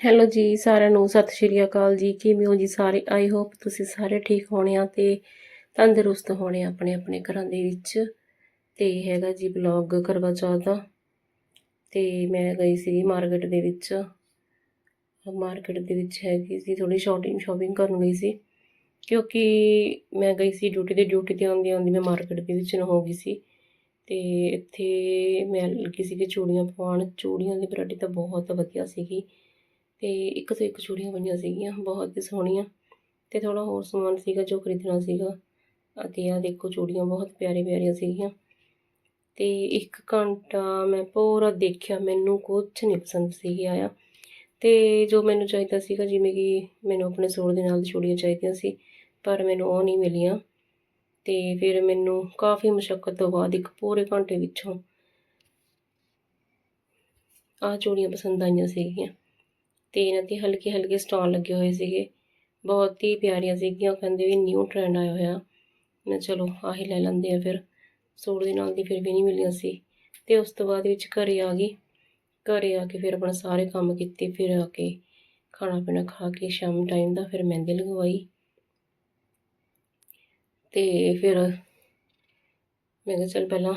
Hello ਜੀ, ਸਾਰਿਆਂ ਨੂੰ ਸਤਿ ਸ਼੍ਰੀ ਅਕਾਲ ਜੀ। ਕਿਵੇਂ ਹੋ ਜੀ ਸਾਰੇ? ਆਈ ਹੋਪ ਤੁਸੀਂ ਸਾਰੇ ਠੀਕ ਹੋਣੇ ਆ ਤੇ ਤੰਦਰੁਸਤ ਹੋਣੇ ਆਪਣੇ ਆਪਣੇ ਘਰਾਂ ਦੇ ਵਿੱਚ। ਤੇ ਹੈਗਾ ਜੀ ਬਲੌਗ ਕਰਵਾ ਚੌਥ ਦਾ ਤੇ ਮੈਂ ਗਈ ਸੀ ਮਾਰਕੀਟ ਦੇ ਵਿੱਚ। ਮਾਰਕੀਟ ਦੇ ਵਿੱਚ ਹੈਗੀ ਸੀ ਥੋੜੀ ਸ਼ਾਪਿੰਗ ਸ਼ਾਪਿੰਗ ਕਰਨ ਗਈ ਸੀ। ਕਿਉਂਕਿ ਮੈਂ ਗਈ ਸੀ ਡਿਊਟੀ ਤੇ ਡਿਊਟੀ ਤੇ ਆਉਂਦੀ ਆਉਂਦੀ ਮੈਂ ਮਾਰਕੀਟ ਦੇ ਵਿੱਚ ਨੂੰ ਹੋ ਗਈ ਸੀ। ਤੇ ਇੱਥੇ ਮੈਂ ਲੱਗੀ ਸੀ ਕਿ ਚੂੜੀਆਂ ਪਵਾਉਣ। ਚੂੜੀਆਂ ਦੀ ਵੈਰਾਈਟੀ ਤਾਂ ਬਹੁਤ ਵਧੀਆ ਸੀਗੀ। ਤੇ ਇੱਕ ਤੋਂ ਇੱਕ ਚੂੜੀਆਂ ਪਈਆਂ ਸੀਗੀਆਂ, ਬਹੁਤ ਹੀ ਸੋਹਣੀਆਂ। ਤੇ ਥੋੜਾ ਹੋਰ ਸਮਾਨ ਸੀਗਾ ਜੋ ਖਰੀਦਣਾ ਸੀਗਾ। ਅਤੇ ਆ ਦੇਖੋ ਚੂੜੀਆਂ ਬਹੁਤ ਪਿਆਰੀ ਪਿਆਰੀਆਂ ਸੀਗੀਆਂ। ਤੇ ਇੱਕ ਘੰਟਾ ਮੈਂ ਪੂਰਾ ਦੇਖਿਆ, ਮੈਨੂੰ ਕੁਝ ਨਹੀਂ ਪਸੰਦ ਸੀ ਆਇਆ। ਤੇ ਜੋ ਮੈਨੂੰ ਚਾਹੀਦਾ ਸੀਗਾ, ਜਿਵੇਂ ਕਿ ਮੈਨੂੰ ਆਪਣੇ ਸੂਟ ਦੇ ਨਾਲ ਚੂੜੀਆਂ ਚਾਹੀਦੀਆਂ ਸੀ, ਪਰ ਮੈਨੂੰ ਉਹ ਨਹੀਂ ਮਿਲੀਆਂ। ਤੇ ਫਿਰ ਮੈਨੂੰ ਕਾਫੀ ਮੁਸ਼ਕਲ ਤੋਂ ਬਾਅਦ ਇੱਕ ਪੂਰੇ ਘੰਟੇ ਵਿੱਚੋਂ ਆਹ ਚੂੜੀਆਂ ਪਸੰਦ ਆਈਆਂ ਸੀਗੀਆਂ। ਤੇ ਇਹਨਾਂ ਤੇ ਹਲਕੇ ਹਲਕੇ ਸਟਾਲ ਲੱਗੇ ਹੋਏ ਸੀਗੇ। ਬਹੁਤ ਹੀ ਪਿਆਰੀਆਂ ਸੀਗੀਆਂ। ਉਹ ਕਹਿੰਦੇ ਵੀ ਨਿਊ ਟ੍ਰੈਂਡ ਆਇਆ ਹੋਇਆ। ਮੈਂ ਚਲੋ, ਆਹੀ ਲੈ ਲੈਂਦੇ ਆ ਫਿਰ। ਸੂਟ ਦੇ ਨਾਲ ਦੀ ਫਿਰ ਵੀ ਨਹੀਂ ਮਿਲੀਆਂ ਸੀ। ਤੇ ਉਸ ਤੋਂ ਬਾਅਦ ਵਿੱਚ ਘਰੇ ਆ ਗਈ। ਘਰੇ ਆ ਕੇ ਫਿਰ ਆਪਣਾ ਸਾਰੇ ਕੰਮ ਕੀਤੇ। ਫਿਰ ਆ ਕੇ ਖਾਣਾ ਪੀਣਾ ਖਾ ਕੇ ਸ਼ਾਮ ਟਾਈਮ ਦਾ ਫਿਰ ਮਹਿੰਦੀ ਲਗਵਾਈ। ਤੇ ਫਿਰ ਮੈਂ ਕਿਹਾ ਚੱਲ ਪਹਿਲਾਂ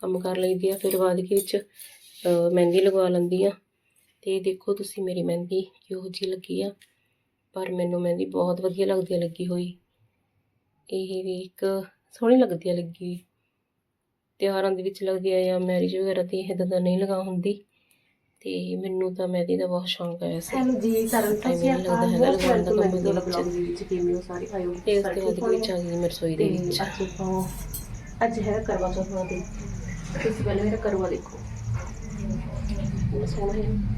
ਕੰਮ ਕਰ ਲਈਦੀ ਆ। ਫਿਰ ਬਾਅਦ ਵਿੱਚ ਮਹਿੰਦੀ ਲਗਵਾ ਲੈਂਦੀ ਆ। ਤੇ ਦੇਖੋ ਤੁਸੀਂ ਮੇਰੀ ਮਹਿੰਦੀ ਕਿਹੋ ਜਿਹੀ ਲੱਗੀ ਆ ਪਰ ਮੈਨੂੰ ਮਹਿੰਦੀ ਬਹੁਤ ਵਧੀਆ ਲੱਗਦੀ ਆ ਲੱਗੀ ਹੋਈ। ਇਹ ਵੀ ਇੱਕ ਸੋਹਣੀ ਲੱਗਦੀ ਆ ਲੱਗੀ। ਤਿਉਹਾਰਾਂ ਦੇ ਵਿੱਚ ਲੱਗਦੀ ਆ ਜਾਂ ਮੈਰਿਜ ਵਗੈਰਾ ਤੇ ਇਹਦਾ ਤਾਂ ਨਹੀਂ ਲਗਾ ਹੁੰਦੀ। ਤੇ ਮੈਨੂੰ ਤਾਂ ਮਹਿੰਦੀ ਦਾ ਬਹੁਤ ਸ਼ੌਂਕ ਹੈ ਵੈਸੇ। ਹੈਲੋ ਜੀ ਸਾਰਿਆਂ ਨੂੰ Time ਸਤਿ ਸ਼੍ਰੀ ਨਹੀਂ ਲੱਗਦਾ ਅਕਾਲ। ਹੈਗਾ ਬਹੁਤ ਲਗਾਉਣ ਦਾ ਵੈਲਕਮ ਹੈ ਕੰਮ ਤੁਹਾਡਾ ਦੇ ਬਲੌਗ ਦੇ ਵਿੱਚ? ਕਿਵੇਂ ਹੋ ਸਾਰੇ? ਆਇਓ ਤੇ ਉਸ ਤੋਂ ਬਾਅਦ ਵਿੱਚ ਆ ਗਈ ਮੈਂ ਰਸੋਈ ਦੇ ਵਿੱਚ। ਅੱਜ ਹੈ ਕਰਵਾ ਚੌਥ ਦਾ ਦਿਨ। ਤੁਸੀਂ ਪਹਿਲੇ ਮੇਰਾ ਕਰਵਾ ਦੇਖੋ। ਸੋਹਣਾ ਹੈ।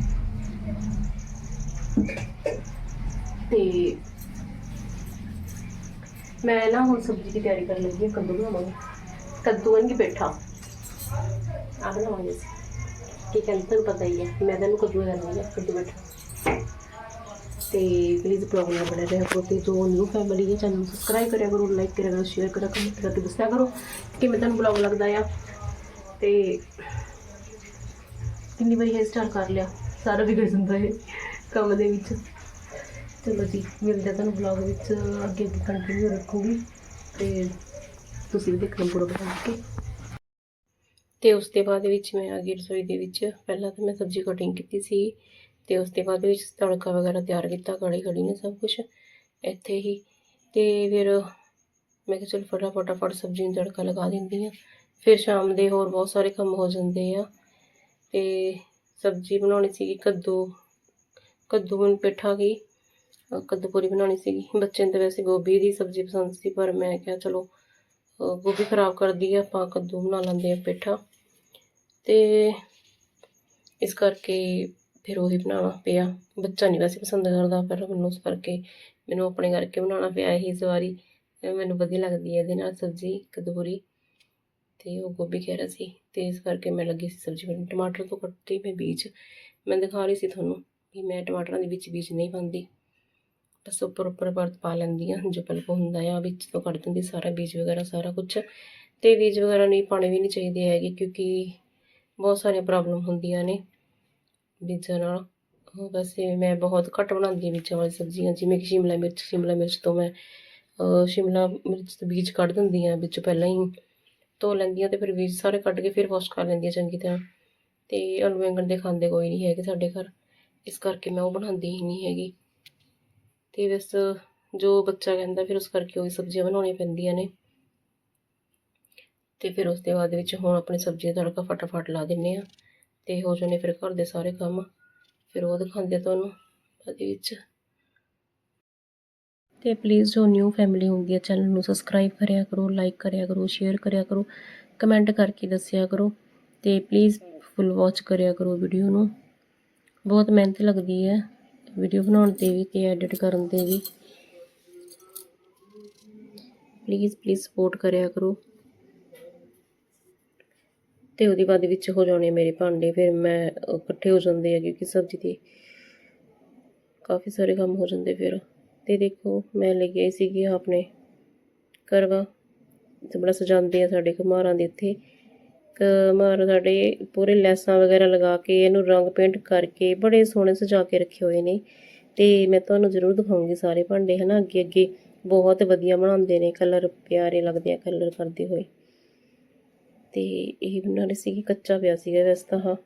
ਤੇ ਮੈਂ ਨਾ ਹੁਣ ਸਬਜ਼ੀ ਦੀ ਤਿਆਰੀ ਕਰਨ ਲੱਗੀ ਹਾਂ, ਕੱਦੂ ਬਣਾਵਾਂਗੇ। ਕੱਦੂ ਅਨਗੀ ਬੈਠਾ। ਆ ਬਣਾਵਾਂਗੇ ਕੀ ਕਹਿੰਦੇ ਤੁਹਾਨੂੰ ਪਤਾ ਹੀ ਹੈ, ਮੈਂ ਤੈਨੂੰ ਕੱਦੂ ਕਰਨੀ ਹੈ, ਕੱਦੂ ਬੈਠਾ। ਤੇ ਪਲੀਜ਼ ਬਲੌਗ ਨਾਲ ਬਣੇ ਰਹਿਓ ਕਰੋ ਤੇ ਜੋ ਨਿਊ ਫੈਮਿਲੀ ਹੈ, ਚੈਨਲ ਸਬਸਕ੍ਰਾਈਬ ਕਰਿਆ ਕਰੋ ਲਾਈਕ ਕਰਿਆ ਕਰੋ ਸ਼ੇਅਰ ਕਰਿਆ ਕਰੋ ਕਮੈਂਟ ਕਰਕੇ ਦੱਸਿਆ ਕਰੋ ਕਿ ਮੈਂ ਤੁਹਾਨੂੰ ਬਲੌਗ ਲੱਗਦਾ ਆ। ਤੇ ਕਿੰਨੀ ਵਾਰੀ ਹੇਅਰ ਸਟਾਈਲ ਕਰ ਲਿਆ, ਸਾਰਾ ਵਿਗੜ ਜਾਂਦਾ ਹੈ। ਕੰਮ ਦੇ ਵਿੱਚ। ਚਲੋ ਜੀ, ਮਿਲਦੇ ਆ ਤੁਹਾਨੂੰ ਬਲੌਗ ਵਿੱਚ, ਅੱਗੇ ਅੱਗੇ ਕੰਟੀਨਿਊ ਰੱਖੂਗੀ। ਤੇ ਤੁਸੀਂ ਵੀ ਦੇਖਣਾ ਪੂਰਾ ਬਣਾ ਕੇ। ਤੇ ਉਸ ਤੋਂ ਬਾਅਦ ਵਿੱਚ ਮੈਂ ਆ ਗਈ ਰਸੋਈ ਦੇ ਵਿੱਚ। ਪਹਿਲਾਂ ਤਾਂ ਮੈਂ ਸਬਜ਼ੀ ਕਟਿੰਗ ਕੀਤੀ ਸੀ। ਤੇ ਉਸ ਤੋਂ ਬਾਅਦ ਵਿੱਚ ਤੜਕਾ ਵਗੈਰਾ ਤਿਆਰ ਕੀਤਾ, ਕੜੀ ਖੜੀ ਨੇ ਸਭ ਕੁਝ ਇੱਥੇ ਹੀ। ਤੇ ਫਿਰ ਮੈਂ ਕਿਹਾ ਚਲ ਫਟਾਫਟ ਫਟਾਫਟ ਸਬਜ਼ੀ ਨੂੰ ਤੜਕਾ ਲਗਾ ਦਿੰਦੀ ਆ ਫਿਰ ਸ਼ਾਮ ਦੇ ਹੋਰ ਬਹੁਤ ਸਾਰੇ ਕੰਮ ਹੋ ਜਾਂਦੇ ਆ। ਤੇ ਸਬਜ਼ੀ ਬਣਾਉਣੀ ਸੀਗੀ ਕੱਦੂ। ਕੱਦੂ ਮੈਨੂੰ ਪੇਠਾ ਗਈ ਅਹ ਕੱਦੂ ਪੂਰੀ ਬਣਾਉਣੀ ਸੀਗੀ। ਬੱਚੇ ਨੂੰ ਤਾਂ ਵੈਸੇ ਗੋਭੀ ਦੀ ਸਬਜ਼ੀ ਪਸੰਦ ਸੀ, ਪਰ ਮੈਂ ਕਿਹਾ ਚਲੋ ਗੋਭੀ ਖਰਾਬ ਕਰਦੀ ਆ, ਆਪਾਂ ਕੱਦੂ ਬਣਾ ਲੈਂਦੇ ਆ ਪੇਠਾ। ਤੇ ਇਸ ਕਰਕੇ ਫਿਰ ਉਹੀ ਬਣਾਉਣਾ ਪਿਆ। ਬੱਚਾ ਨਹੀਂ ਵੈਸੇ ਪਸੰਦ ਕਰਦਾ, ਪਰ ਮੈਨੂੰ ਉਸ ਕਰਕੇ ਮੈਨੂੰ ਆਪਣੇ ਕਰਕੇ ਬਣਾਉਣਾ ਪਿਆ ਇਹ ਇਸ ਵਾਰੀ ਮੈਨੂੰ ਵਧੀਆ ਲੱਗਦੀ ਹੈ ਇਹਦੇ ਨਾਲ ਸਬਜ਼ੀ ਕਦੂਰੀ ਤੇ ਉਹ ਗੋਭੀ ਕਹਿ ਰਿਹਾ ਸੀ। ਤੇ ਇਸ ਕਰਕੇ ਮੈਂ ਲੱਗੀ ਸੀ ਸਬਜ਼ੀ ਬਣਾਉਣ। ਟਮਾਟਰ ਤੋਂ ਕੱਟੇ ਮੈਂ ਬੀਜ। ਮੈਂ ਦਿਖਾ ਰਹੀ ਸੀ ਤੁਹਾਨੂੰ। ਵੀ ਮੈਂ ਟਮਾਟਰਾਂ ਦੇ ਵਿੱਚ ਬੀਜ ਨਹੀਂ ਪਾਉਂਦੀ। ਬਸ ਉੱਪਰ ਉੱਪਰ ਪਰਤ ਪਾ ਲੈਂਦੀ ਹਾਂ, ਜੋ ਪਲਪ ਹੁੰਦਾ ਆ, ਵਿੱਚ ਤੋਂ ਕੱਢ ਦਿੰਦੀ, ਸਾਰਾ ਬੀਜ ਵਗੈਰਾ, ਸਾਰਾ ਕੁਝ ਤੇ ਬੀਜ ਵਗੈਰਾ ਨਹੀਂ ਪਾਣੇ ਵੀ ਨਹੀਂ ਚਾਹੀਦੇ ਹੈਗੇ, ਕਿਉਂਕਿ ਬਹੁਤ ਸਾਰੀਆਂ ਪ੍ਰੋਬਲਮ ਹੁੰਦੀਆਂ ਨੇ ਬੀਜਾਂ ਨਾਲ। ਵੈਸੇ ਮੈਂ ਬਹੁਤ ਘੱਟ ਬਣਾਉਂਦੀ ਹਾਂ ਬੀਜਾਂ ਵਾਲੀ ਸਬਜ਼ੀਆਂ, ਜਿਵੇਂ ਕਿ ਸ਼ਿਮਲਾ ਮਿਰਚ ਸ਼ਿਮਲਾ ਮਿਰਚ ਤੋਂ ਮੈਂ ਸ਼ਿਮਲਾ ਮਿਰਚ ਤੋਂ ਬੀਜ ਕੱਢ ਦਿੰਦੀ ਹਾਂ ਵਿੱਚ ਪਹਿਲਾਂ ਹੀ। ਧੋ ਲੈਂਦੀ ਹਾਂ ਤੇ ਫਿਰ ਬੀਜ ਸਾਰੇ ਕੱਢ ਕੇ ਫਿਰ ਵਾਸ਼ ਕਰ ਲੈਂਦੀ ਹਾਂ ਚੰਗੀ ਤਰ੍ਹਾਂ। ਤੇ ਆਲੂ ਬੈਂਗਣ ਦੇ ਖਾਂਦੇ ਕੋਈ ਨਹੀਂ ਹੈਗੇ ਸਾਡੇ ਘਰ। ਇਸ ਕਰਕੇ ਮੈਂ ਉਹ ਬਣਾਉਂਦੀ ਹੀ ਨਹੀਂ ਹੈਗੀ। ਤੇ ਬਸ ਜੋ ਬੱਚਾ ਕਹਿੰਦਾ ਫਿਰ ਉਸ ਕਰਕੇ ਉਹੀ ਸਬਜ਼ੀਆਂ ਬਣਾਉਣੀਆਂ ਪੈਂਦੀਆਂ ਨੇ। ਤੇ ਫਿਰ ਉਸ ਦੇ ਬਾਅਦ ਵਿੱਚ ਹੁਣ ਆਪਣੀ ਸਬਜ਼ੀ ਦਾ ਤੜਕਾ ਫਟਾਫਟ ਲਾ ਦਿੰਨੇ ਆ ਤੇ ਹੋ ਜਾਣੇ ਫਿਰ ਘਰ ਦੇ ਸਾਰੇ ਕੰਮ। ਫਿਰ ਉਹ ਦਿਖਾਉਂਦੇ ਤੁਹਾਨੂੰ ਉਹਦੇ ਵਿੱਚ। ਤੇ ਪਲੀਜ਼ ਜੋ ਨਿਊ ਫੈਮਿਲੀ ਹੁੰਦੀ ਹੈ ਚੈਨਲ ਨੂੰ ਸਬਸਕ੍ਰਾਈਬ ਕਰਿਆ ਕਰੋ ਲਾਈਕ ਕਰਿਆ ਕਰੋ ਸ਼ੇਅਰ ਕਰਿਆ ਕਰੋ ਕਮੈਂਟ ਕਰਕੇ ਦੱਸਿਆ ਕਰੋ। ਤੇ ਪਲੀਜ਼ ਫੁੱਲ ਵਾਚ ਕਰਿਆ ਕਰੋ ਵੀਡੀਓ ਨੂੰ। ਬਹੁਤ ਮਿਹਨਤ ਲੱਗਦੀ ਹੈ। ਵੀਡੀਓ ਬਣਾਉਣ ਤੇ ਵੀ ਤੇ ਐਡਿਟ ਕਰਨ ਤੇ ਵੀ। ਪਲੀਜ਼ ਪਲੀਜ਼ ਸਪੋਰਟ ਕਰਿਆ ਕਰੋ। ਤੇ ਉਹਦੇ ਬਾਅਦ ਵਿੱਚ ਹੋ ਜਾਣੇ ਮੇਰੇ ਭਾਂਡੇ। ਫਿਰ ਮੈਂ ਇਕੱਠੇ ਹੋ ਜਾਂਦੇ ਆ ਕਿਉਂਕਿ ਸਬਜ਼ੀ ਦੇ ਕਾਫੀ ਸਾਰੇ ਕੰਮ ਹੋ ਜਾਂਦੇ ਫਿਰ। ਤੇ ਦੇਖੋ, ਮੈਂ ਲੈ ਕੇ ਆਈ ਸੀਗੀ ਆਪਣੇ ਕਰਵਾ ਤੇ ਬੜਾ ਸਜਾਉਂਦੇ ਆ ਸਾਡੇ ਘਮਾਰਾਂ ਦੇ ਇੱਥੇ। ਮਾਰ ਸਾਡੇ ਪੂਰੇ ਲੈਸਾਂ ਵਗੈਰਾ ਲਗਾ ਕੇ ਇਹਨੂੰ ਰੰਗ ਪੇਂਟ ਕਰਕੇ ਬੜੇ ਸੋਹਣੇ ਸਜਾ ਕੇ ਰੱਖੇ ਹੋਏ ਨੇ। ਤੇ ਮੈਂ ਤੁਹਾਨੂੰ ਜ਼ਰੂਰ ਦਿਖਾਉਂਗੀ ਸਾਰੇ ਭਾਂਡੇ, ਹਨਾ? ਅੱਗੇ ਅੱਗੇ ਬਹੁਤ ਵਧੀਆ ਬਣਾਉਂਦੇ ਨੇ ਕਲਰ ਪਿਆਰੇ ਲੱਗਦੇ ਆ ਕਲਰ ਕਰਦੇ ਹੋਏ। ਤੇ ਇਹ ਬਣਾ ਰਹੀ ਸੀਗੀ, ਕੱਚਾ ਪਿਆ ਸੀਗਾ ਵੈਸੇ ਤਾਂ ਹਾਂ।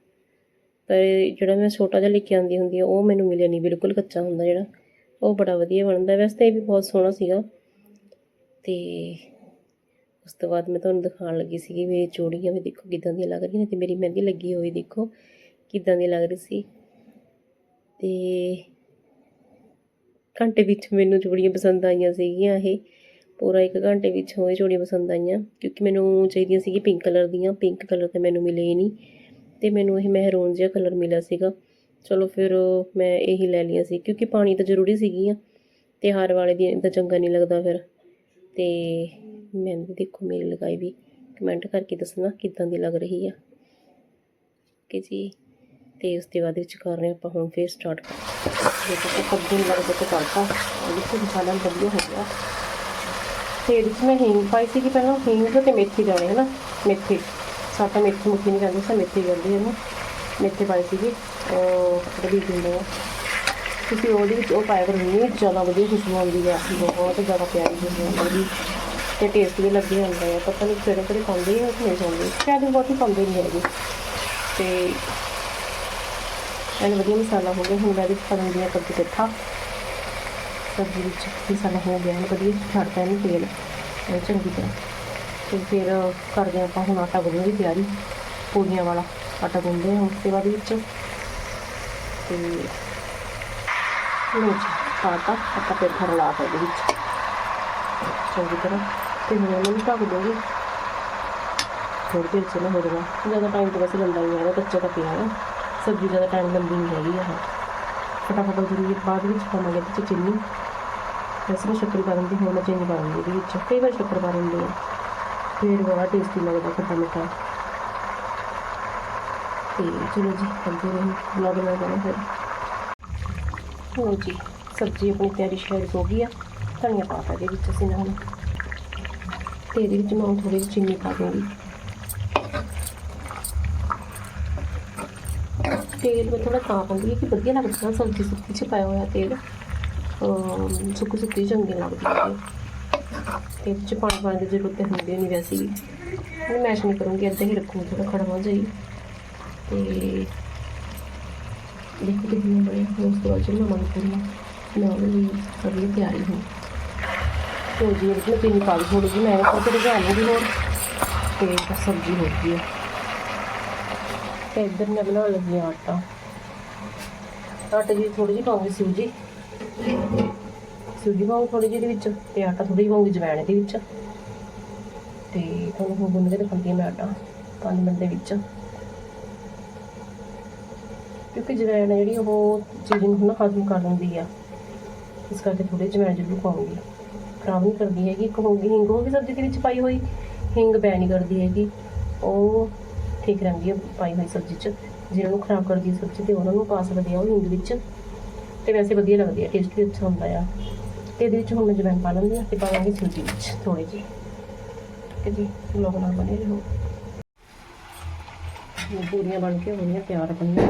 ਪਰ ਜਿਹੜਾ ਮੈਂ ਛੋਟਾ ਜਿਹਾ ਲੈ ਕੇ ਆਂਦੀ ਹੁੰਦੀ ਆ, ਉਹ ਮੈਨੂੰ ਮਿਲਿਆ ਨਹੀਂ, ਬਿਲਕੁਲ ਕੱਚਾ ਹੁੰਦਾ ਜਿਹੜਾ। ਉਹ ਬੜਾ ਵਧੀਆ ਬਣਦਾ, ਵੈਸੇ ਤਾਂ ਇਹ ਵੀ ਬਹੁਤ ਸੋਹਣਾ ਸੀਗਾ। ਤੇ ਉਸ ਤੋਂ ਬਾਅਦ ਮੈਂ ਤੁਹਾਨੂੰ ਦਿਖਾਉਣ ਲੱਗੀ ਸੀਗੀ ਮੇਰੀ ਚੂੜੀਆਂ ਵੀ ਦੇਖੋ ਕਿਦਾਂ ਦੀਆਂ ਲੱਗ ਰਹੀਆਂ ਨੇ ਤੇ ਮੇਰੀ ਮਹਿੰਦੀ ਲੱਗੀ ਹੋਈ ਦੇਖੋ ਕਿਦਾਂ ਦੀ ਲੱਗ ਰਹੀ ਸੀ। ਤੇ ਘੰਟੇ ਵਿੱਚ ਮੈਨੂੰ ਚੂੜੀਆਂ ਪਸੰਦ ਆਈਆਂ ਸੀਗੀਆਂ ਇਹ। ਪੂਰਾ ਇੱਕ ਘੰਟੇ ਵਿੱਚ ਹੋਏ ਚੂੜੀਆਂ ਪਸੰਦ ਆਈਆਂ ਕਿਉਂਕਿ ਮੈਨੂੰ ਚਾਹੀਦੀਆਂ ਸੀਗੀ ਪਿੰਕ ਕਲਰ ਦੀਆਂ। ਪਿੰਕ ਕਲਰ ਤਾਂ ਮੈਨੂੰ ਮਿਲੇ ਹੀ ਨਹੀਂ ਤੇ ਮੈਨੂੰ ਇਹ ਮਹਿਰੂਨ ਜਿਹਾ ਕਲਰ ਮਿਲਿਆ ਸੀਗਾ। ਚਲੋ ਫਿਰ ਮੈਂ ਇਹੀ ਲੈ ਲਈਆਂ ਸੀ ਕਿਉਂਕਿ ਪਾਣੀ ਤਾਂ ਜ਼ਰੂਰੀ ਸੀਗੀਆਂ ਤਿਉਹਾਰ ਵਾਲੇ ਦਿਨ ਤਾਂ ਚੰਗਾ ਨਹੀਂ ਲੱਗਦਾ ਫਿਰ। ਤੇ ਮਹਿੰਦੀ ਦੇਖੋ ਮੇਰੀ ਲਗਾਈ ਵੀ ਕਮੈਂਟ ਕਰਕੇ ਦੱਸਣਾ ਕਿੱਦਾਂ ਦੀ ਲੱਗ ਰਹੀ ਆ। ਕਿ ਜੀ, ਤੇ ਉਸ ਤੋਂ ਬਾਅਦ ਵਿੱਚ ਕਰ ਰਹੇ ਆਪਾਂ ਹੁਣ ਫੇਰ ਸਟਾਰਟ ਦੇਖੋ ਕਿ ਕੱਦੂ ਲੱਗਦਾ ਤੇ ਕਰਤਾ ਇਹ ਦੇਖੋ ਮਸਾਲਾ ਵਧੀਆ ਹੋ ਗਿਆ। ਤੇ ਇਹਦੇ ਵਿੱਚ ਮੈਂ ਹਿੰਗ ਪਾਈ ਸੀਗੀ ਪਹਿਲਾਂ, ਹਿੰਗ ਤੇ ਮੇਥੀ ਜਾਣੇ ਹੈ ਨਾ, ਮੇਥੀ। ਸਾਡਾ ਮੇਥੀ ਮੁੱਠੀ ਨਹੀਂ ਕਹਿੰਦੇ ਸਾ ਮੇਥੀ ਹੈ ਨਾ ਮੇਥੇ ਪਾਈ ਸੀਗੀ, ਉਹ ਰਬੀ ਦਿੰਦੇ ਆ ਤੁਸੀਂ ਉਹਦੇ ਵਿੱਚ ਉਹ ਪਾਇਆ ਕਰੋ ਨਹੀਂ ਜ਼ਿਆਦਾ ਵਧੀਆ ਖੁਸ਼ਬੂ ਆਉਂਦੀ ਆ ਬਹੁਤ ਜ਼ਿਆਦਾ ਪਿਆਰੀ ਖੁਸ਼ਬੂ ਆਉਂਦੀ ਤੇ ਟੇਸਟ ਵੀ ਲੱਗੇ ਹੁੰਦਾ ਆ, ਪਤਾ ਨਹੀਂ ਕਿਹੜੇ ਕਿਹੜੇ ਪਾਉਂਦੇ ਆ ਕਿ ਪਾਉਂਦੇ ਸ਼ਾਇਦ ਬਹੁਤ ਹੀ ਪਾਉਂਦੇ ਨਹੀਂ ਹੈਗੇ। ਤੇ ਐਨ ਵਧੀਆ ਮਸਾਲਾ ਹੋ ਗਿਆ, ਹੁਣ ਮੈਂ ਇਹਦੇ ਵਿੱਚ ਪਾ ਕੱਦੂ ਪੇਠਾ ਸਬਜ਼ੀ ਵਿੱਚ ਮਸਾਲਾ ਹੋ ਗਿਆ ਐਨ ਵਧੀਆ ਛੱਡਦਾ ਨਹੀਂ ਤੇਲ। ਚੰਗੀ ਤਰ੍ਹਾਂ। ਤੇ ਫਿਰ ਕਰਦੇ ਹਾਂ ਆਪਾਂ ਹੁਣ ਆਟਾ ਗੁੰਨਣ ਦੀ ਤਿਆਰੀ ਪੂਰੀਆਂ ਵਾਲਾ ਆਟਾ ਗੁੰਨਦੇ ਹਾਂ ਉਸ ਤੋਂ ਬਾਅਦ ਵਿੱਚ। ਤੇ ਲੋ ਜੀ ਪਾਤਾ ਆਪਾਂ ਪੇਠਾ ਰਲਾ ਤਾ ਇਹਦੇ ਵਿੱਚ। ਚੰਗੀ ਤਰ੍ਹਾਂ ਤੇ ਹੁਣ ਇਹਨੂੰ ਢੱਕ ਦੋਗੇ ਥੋੜੀ ਦੇਰ ਚ ਨਾ ਹੋ ਜਾਣਾ ਜ਼ਿਆਦਾ ਟਾਈਮ ਤਾਂ ਵੈਸੇ ਲੰਦਾ ਨਹੀਂ ਹੈਗਾ ਕੱਚਾ ਤਾਂ ਪਿਆ ਹੈ ਸਬਜ਼ੀ ਜ਼ਿਆਦਾ ਟਾਈਮ ਲੰਬੀ ਨਹੀਂ ਹੈਗੀ ਆਹ ਫਟਾਫਟ ਜ਼ਰੂਰੀ ਬਾਅਦ ਵਿੱਚ ਪਾਵਾਂਗੇ ਇਹਦੇ 'ਚ ਚੀਨੀ ਵੈਸੇ ਮੈਂ ਸ਼ੱਕਰ ਪਾ ਦਿੰਦੀ ਹੁਣ ਮੈਂ ਚੀਨੀ ਪਾ ਦਿੰਦੀ ਇਹਦੇ ਵਿੱਚ ਕਈ ਵਾਰ ਸ਼ੱਕਰ ਪਾ ਦਿੰਦੀ ਹਾਂ ਫਿਰ ਬੜਾ ਟੇਸਟੀ ਲੱਗਦਾ ਖੱਟਾ ਮਿੱਠਾ ਤੇ ਚਲੋ ਜੀ ਅੱਗੇ ਰਹੀ ਬਲੌਗ ਨਾਲ ਜਾਣਾ ਫਿਰ ਲਓ ਜੀ ਸਬਜ਼ੀ ਆਪਣੀ ਤਿਆਰੀ ਸ਼ਾਇਦ ਹੋ ਗਈ ਆ ਧਨੀਆ ਪਾ ਤਾ ਇਹਦੇ ਵਿੱਚ ਅਸੀਂ ਨਾਲ। ਤੇ ਇਹਦੇ ਵਿੱਚ ਮੈਂ ਥੋੜੀ ਜਿਹੀ ਚੀਨੀ ਪਾ ਦੂੰਗੀ। ਤੇਲ ਮੈਂ ਥੋੜਾ ਤਾਂ ਪਾਉਂਦੀ ਕਿ ਵਧੀਆ ਲੱਗਦਾ, ਸਬਜ਼ੀ ਸੁੱਕੀ ਚ ਪਾਇਆ ਹੋਇਆ ਤੇਲ। ਅਮ, ਸੁੱਕੀ ਸੁੱਕੀ ਚੰਗੀ ਲੱਗਦੀ ਹੈ। ਤੇ ਇਹ 'ਚ ਪਾਣੀ ਪਾਉਣ ਦੀ ਜ਼ਰੂਰਤ ਤਾਂ ਹੁੰਦੀ ਨਹੀਂ ਵੈਸੇ ਵੀ। ਮੈਂ ਮੈਸ਼ ਨਹੀਂ ਕਰੂੰਗੀ ਇੱਦਾਂ ਹੀ ਰੱਖੂੰਗੀ ਥੋੜਾ ਹੋ। ਜਾਈ ਤੇ ਦੇਖੋ ਤੇ ਬੜੇ ਉਸ ਤੋਂ ਬਾਅਦ ਮੈਂ ਮੰਗ ਕਰੀ ਮੈਂ ਉਹਦੇ ਲਈ ਤਿਆਰੀ ਹੁਣ ਤੇ ਜੀ ਇਹ ਤਿੰਨ ਪਾ ਲਈ ਥੋੜੀ ਜਿਹੀ ਮੈਂ ਉਹ ਤੇ ਰਝਾ ਲੂੰਗੀ ਹੋਰ। ਤੇ ਸਬਜ਼ੀ ਹੋ ਗਈ ਹੈ ਤੇ ਇੱਧਰ ਮੈਂ ਬਣਾ ਲੱਗੀ ਆਟਾ। ਆਟੇ ਦੀ ਥੋੜੀ ਜਿਹੀ ਪਾਉਂਗੀ ਸੂਜੀ। ਸੂਜੀ ਪਾਉਂ ਥੋੜੀ ਜਿਹੀ ਇਹਦੇ ਵਿੱਚ ਤੇ ਆਟਾ ਥੋੜੀ ਜਿਹੀ ਪਾਉਂਗੀ ਜਵੈਣ ਇਹਦੇ ਵਿੱਚ। ਤੇ ਤੁਹਾਨੂੰ ਗੁੰਨ ਕੇ ਦਿਖਾਉਂਦੀ ਹਾਂ ਮੈਂ ਆਟਾ 5 ਮਿੰਟ ਦੇ ਵਿੱਚ। ਕਿਉਂਕਿ ਜਵੈਣ ਹੈ ਜਿਹੜੀ ਉਹ ਚੀਜ਼ ਨੂੰ ਨਾ ਹਜ਼ਮ ਕਰ ਦਿੰਦੀ ਆ। ਇਸ ਕਰਕੇ ਥੋੜੀ ਜਵੈਣ ਜ਼ਰੂਰ ਪਾਉਂਗੀ। ਖਰਾਬ ਨਹੀਂ ਕਰਦੀ ਹੈਗੀ, ਇੱਕ ਹੋਊਗੀ ਹਿੰਗ ਹੋਊਗੀ ਸਬਜ਼ੀ ਦੇ ਵਿੱਚ ਪਾਈ ਹੋਈ ਹਿੰਗ ਬੈ ਨਹੀਂ ਕਰਦੀ ਹੈਗੀ। ਉਹ ਠੀਕ ਰਹਿੰਦੀ ਹੈ ਪਾਈ ਹੋਈ ਸਬਜ਼ੀ 'ਚ। ਜਿਹਨਾਂ ਨੂੰ ਖਰਾਬ ਕਰਦੀ ਸਬਜ਼ੀ ਤੇ ਉਹਨਾਂ ਨੂੰ ਪਾ ਸਕਦੇ ਆ ਉਹ ਹਿੰਗ ਵਿੱਚ। ਤੇ ਵੈਸੇ ਵਧੀਆ ਲੱਗਦੀ ਹੈ ਟੇਸਟ ਵੀ ਅੱਛਾ ਹੁੰਦਾ ਆ। ਤੇ ਇਹਦੇ ਵਿੱਚ ਹੁਣ ਮੈਂ ਜਵੈਣ ਪਾ ਲੈਂਦੀ ਹਾਂ ਤੇ ਪਾਵਾਂਗੀ ਸੂਜੀ ਵਿੱਚ ਥੋੜੀ ਜਿਹੀ। ਤੇ ਜੀ ਲੋਕ ਨਾਲ ਬਣੇ ਰਹੋ। ਇਹ ਪੂਰੀਆਂ ਬਣ ਕੇ ਹੋਣੀਆਂ ਤਿਆਰ ਬਣੀਆਂ।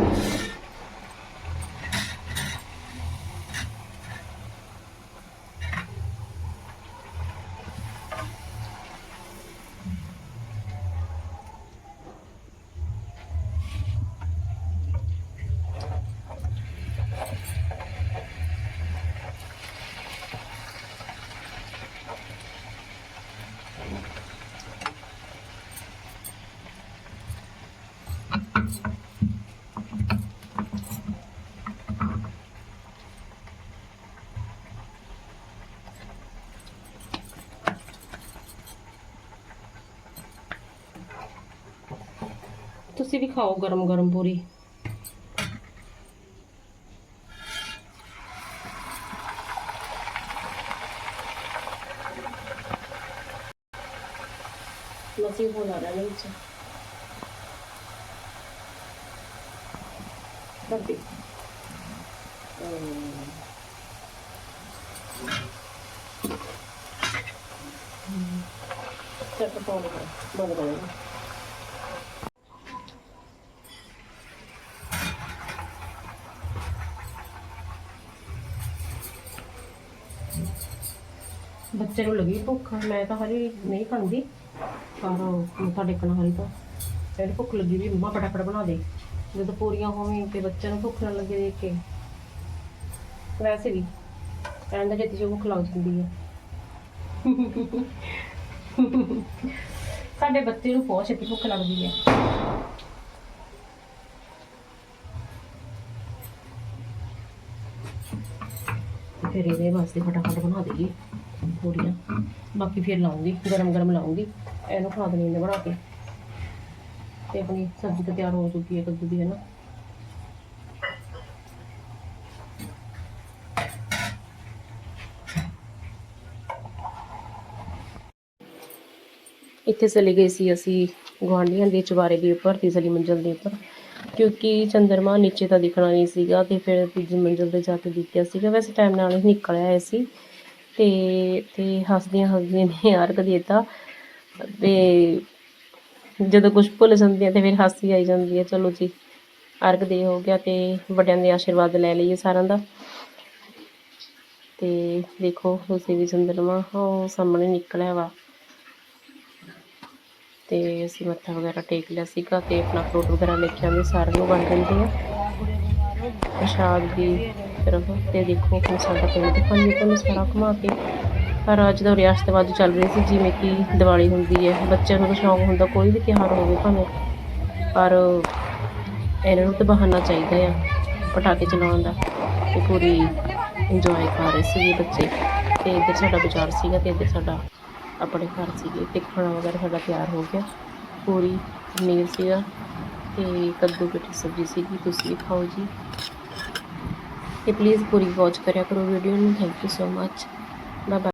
ਤੁਸੀਂ ਵੀ ਖਾਓ ਗਰਮ ਗਰਮ ਪੂਰੀ ਮਸੀਂ ਹੋ ਲਾ ਰਿਹਾ ਵਿੱਚ ਬੱਦੀ ਚੱਟ ਪਾਉਣਾ ਬੰਦ ਕਰੋ ਬੱਚੇ ਨੂੰ ਲੱਗੀ ਭੁੱਖ? ਮੈਂ ਤਾਂ ਹਲੇ ਨਹੀਂ ਖਾਂਦੀ। ਪਰ ਮੱਥਾ ਟੇਕਣਾ ਹਲੇ ਤਾਂ। ਇਹਨੂੰ ਭੁੱਖ ਲੱਗੀ ਵੀ ਮੰਮਾ ਫਟਾਫਟ ਬਣਾ ਦੇ। ਜਦੋਂ ਪੂਰੀਆਂ ਹੋਵੇਂ ਤੇ ਬੱਚਿਆਂ ਨੂੰ ਭੁੱਖ ਨਾ ਲੱਗੇ ਦੇਖ ਕੇ। ਵੈਸੇ ਵੀ ਕਹਿੰਦਾ ਜੇ ਤੇ ਭੁੱਖ ਲੱਗ ਜਾਂਦੀ ਹੈ ਸਾਡੇ ਬੱਚੇ ਨੂੰ ਬਹੁਤ ਛੇਤੀ ਭੁੱਖ ਲੱਗਦੀ ਹੈ ਫਿਰ ਇਹਦੇ ਵਾਸਤੇ ਫਟਾਫਟ ਬਣਾ ਦੇਈਏ। ਪੂਰੀਆਂ ਬਾਕੀ ਫਿਰ ਲਾਉਂਗੀ, ਗਰਮ ਗਰਮ ਲਾਉਂਗੀ। ਇਹਨੂੰ ਖਾ ਦੇਣੀ ਇਹਨੇ ਬਣਾ ਕੇ। ਤੇ ਆਪਣੀ ਸਬਜ਼ੀ ਤਾਂ ਤਿਆਰ ਹੋ ਚੁੱਕੀ ਹੈ ਕੱਦੂ ਦੀ ਹੈ ਨਾ ਇੱਥੇ ਚਲੇ ਗਏ ਸੀ ਅਸੀਂ ਗੁਆਂਢੀਆਂ ਦੇ ਚਵਾਰੇ ਦੇ ਉੱਪਰ ਤੀਸਰੀ ਮੰਜ਼ਲ ਦੇ ਉੱਪਰ। ਕਿਉਂਕਿ ਚੰਦਰਮਾ ਨੀਚੇ ਤਾਂ ਦਿਖਣਾ ਨਹੀਂ ਸੀਗਾ ਤੇ ਫਿਰ ਤੀਜੀ ਮੰਜ਼ਲ ਤੇ ਜਾ ਕੇ ਦੇਖਿਆ ਸੀਗਾ। ਵੈਸੇ ਟਾਈਮ ਨਾਲ ਹੀ ਨਿਕਲ ਆਏ ਸੀ। ਤੇ ਤੇ ਹੱਸਦੀਆਂ ਹੱਸਦੀਆਂ ਨੇ ਅਰਗ ਦੇਤਾ ਤੇ ਜਦੋਂ ਕੁਝ ਭੁੱਲ ਜਾਂਦੇ ਆ ਤੇ ਫਿਰ ਹਾਸੀ ਆਈ ਜਾਂਦੀ ਹੈ ਚਲੋ ਜੀ, ਅਰਗ ਦੇ ਹੋ ਗਿਆ ਤੇ ਵੱਡਿਆਂ ਦੇ ਆਸ਼ੀਰਵਾਦ ਲੈ ਲਈਏ ਸਾਰਿਆਂ ਦਾ। ਤੇ ਦੇਖੋ, ਤੁਸੀਂ ਵੀ ਚੰਦਰਮਾ ਉਹ ਸਾਹਮਣੇ ਨਿਕਲਿਆ ਵਾ। ਤੇ ਅਸੀਂ ਮੱਥਾ ਵਗੈਰਾ ਟੇਕ ਲਿਆ ਸੀਗਾ ਤੇ ਆਪਣਾ ਫਰੂਟ ਵਗੈਰਾ ਲੈ ਕੇ ਆਉਂਦੇ ਸਾਰਿਆਂ ਨੂੰ ਵੰਡ ਦਿੰਦੇ ਆ। ਪ੍ਰਸ਼ਾਦ ਵੀ ਤਰਫ ਤੇ ਦੇਖੋ ਹੁਣ ਸਾਡਾ ਪਿੰਡ ਦਿਖਾਉਂਦੇ ਤੁਹਾਨੂੰ ਸਾਰਾ ਘੁਮਾ ਕੇ ਪਰ ਅੱਜ ਦਾ ਰਿਆਸਤਵਾਦ ਚੱਲ ਰਹੀ ਸੀ, ਜਿਵੇਂ ਕਿ ਦੀਵਾਲੀ ਹੁੰਦੀ ਹੈ, ਬੱਚਿਆਂ ਨੂੰ ਤਾਂ ਸ਼ੌਂਕ ਹੁੰਦਾ ਕੋਈ ਵੀ ਤਿਉਹਾਰ ਹੋਵੇ ਭਾਵੇਂ, ਪਰ ਇਹਨਾਂ ਨੂੰ ਤਾਂ ਬਹਾਨਾ ਚਾਹੀਦਾ ਆ ਪਟਾਕੇ ਚਲਾਉਣ ਦਾ ਤੇ ਪੂਰੀ ਇੰਜੋਏ ਕਰ ਰਹੇ ਸੀ ਬੱਚੇ ਤੇ ਇੱਧਰ ਸਾਡਾ ਬਾਜ਼ਾਰ ਸੀਗਾ ਤੇ ਇੱਧਰ ਸਾਡਾ ਆਪਣੇ ਘਰ ਸੀਗੇ ਤੇ ਖਾਣਾ ਵਗੈਰਾ ਸਾਡਾ ਤਿਆਰ ਹੋ ਗਿਆ, ਪੂਰੀ ਪਨੀਰ ਸੀਗਾ ਤੇ ਕੱਦੂ ਕੱਟੀ ਸਬਜ਼ੀ ਸੀਗੀ, ਤੁਸੀਂ ਵੀ ਖਾਓ ਜੀ। ਤੇ ਪਲੀਜ਼ ਪੂਰੀ ਵਾਚ ਕਰਿਆ ਕਰੋ ਵੀਡੀਓ ਨੂੰ। Thank you so much bye